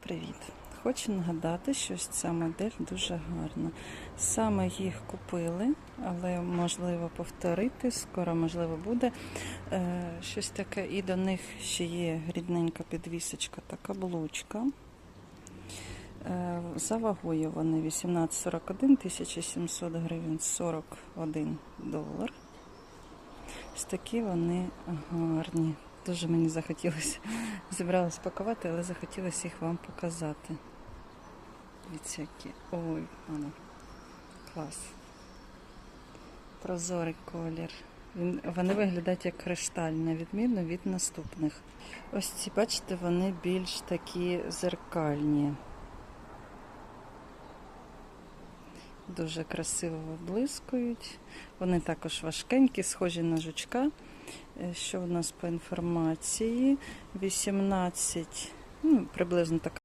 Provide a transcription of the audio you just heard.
Привіт! Хочу нагадати, що ця модель дуже гарна. Саме їх купили, але можливо повторити, скоро можливо буде. Е, щось таке, і до них ще є рідненька підвісочка та каблучка. Е, за вагою вони 1841, 1700 гривень 41 долар. Ось такі вони гарні. Дуже мені захотілося. Зібралась пакувати, але захотілося їх вам показати. Дивіться, які. Ой, мама. Клас. Прозорий колір. Вони виглядають як кришталь, на відміну від наступних. Ось ці, бачите, вони більш такі зеркальні. Дуже красиво блискують. Вони також важкенькі, схожі на жучка. Е, Що у нас по інформації? 18, ну, приблизно така.